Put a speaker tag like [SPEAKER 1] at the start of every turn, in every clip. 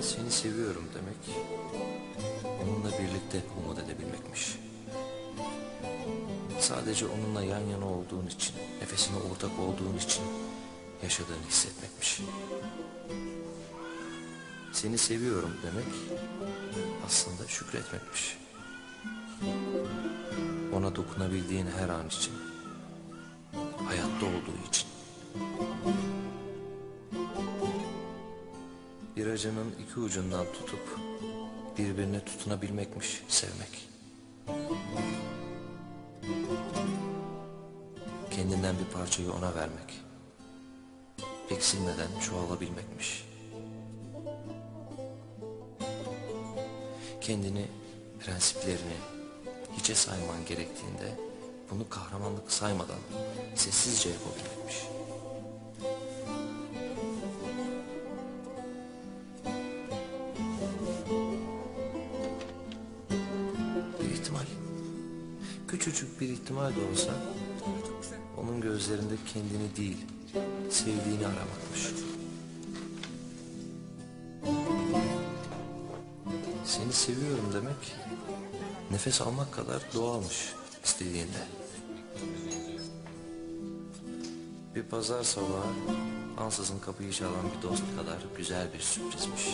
[SPEAKER 1] Anne seni seviyorum demek, onunla birlikte umut edebilmekmiş. Sadece onunla yan yana olduğun için, nefesine ortak olduğun için yaşadığını hissetmekmiş. Seni seviyorum demek aslında şükretmekmiş. Ona dokunabildiğin her an için, hayatta olduğu için. Bir acının iki ucundan tutup birbirine tutunabilmekmiş sevmek. Kendinden bir parçayı ona vermek. Eksilmeden çoğalabilmekmiş. Kendini, prensiplerini hiçe sayman gerektiğinde bunu kahramanlık saymadan sessizce yapabilmekmiş. Küçücük bir ihtimal de olsa onun gözlerinde kendini değil, sevdiğini aramakmış. Seni seviyorum demek, nefes almak kadar doğalmış istediğinde. Bir pazar sabahı ansızın kapıyı çalan bir dost kadar güzel bir sürprizmiş.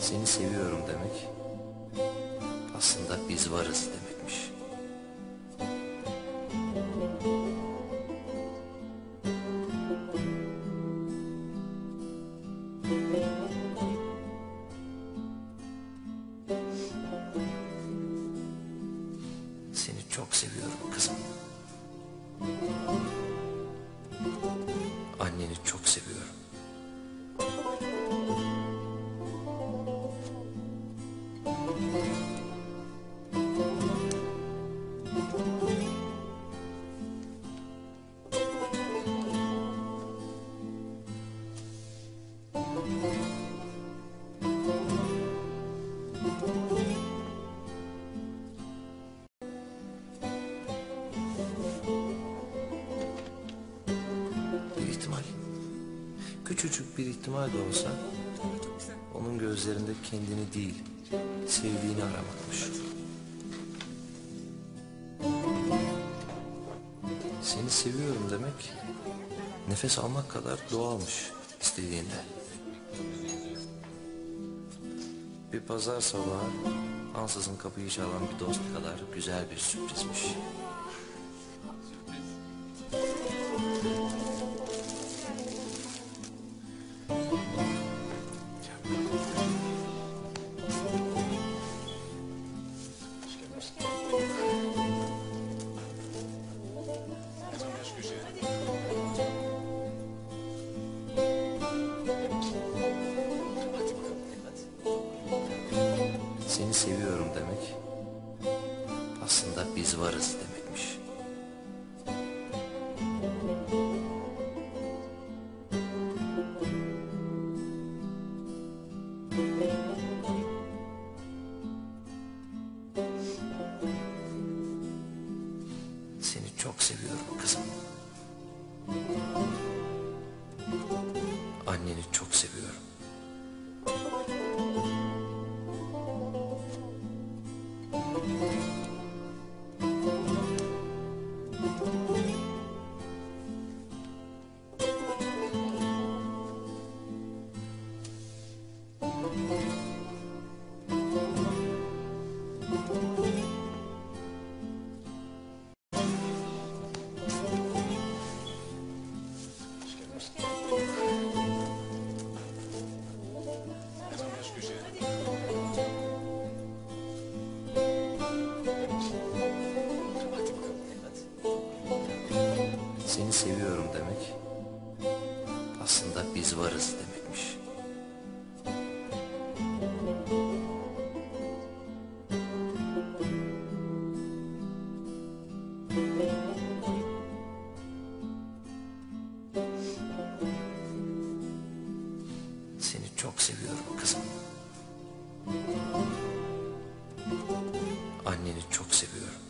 [SPEAKER 1] Seni seviyorum demek aslında biz varız demekmiş. Seni çok seviyorum kızım. Bir ihtimal de olsa onun gözlerinde kendini değil, sevdiğini aramakmış. Seni seviyorum demek, nefes almak kadar doğalmış istediğinde. Bir pazar sabahı ansızın kapıyı çalan bir dost kadar güzel bir sürprizmiş. Seni seviyorum demek aslında biz varız demekmiş. Seni çok seviyorum kızım. Anneni çok seviyorum. demek aslında biz varız demekmiş. Seni çok seviyorum kızım. Anneni çok seviyorum.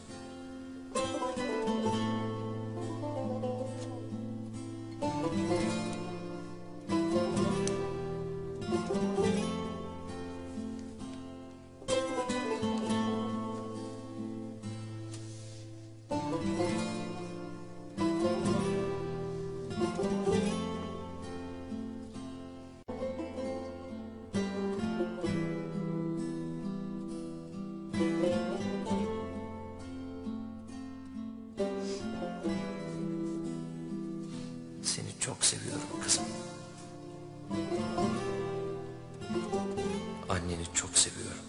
[SPEAKER 1] Çok seviyorum kızım. Anneni çok seviyorum.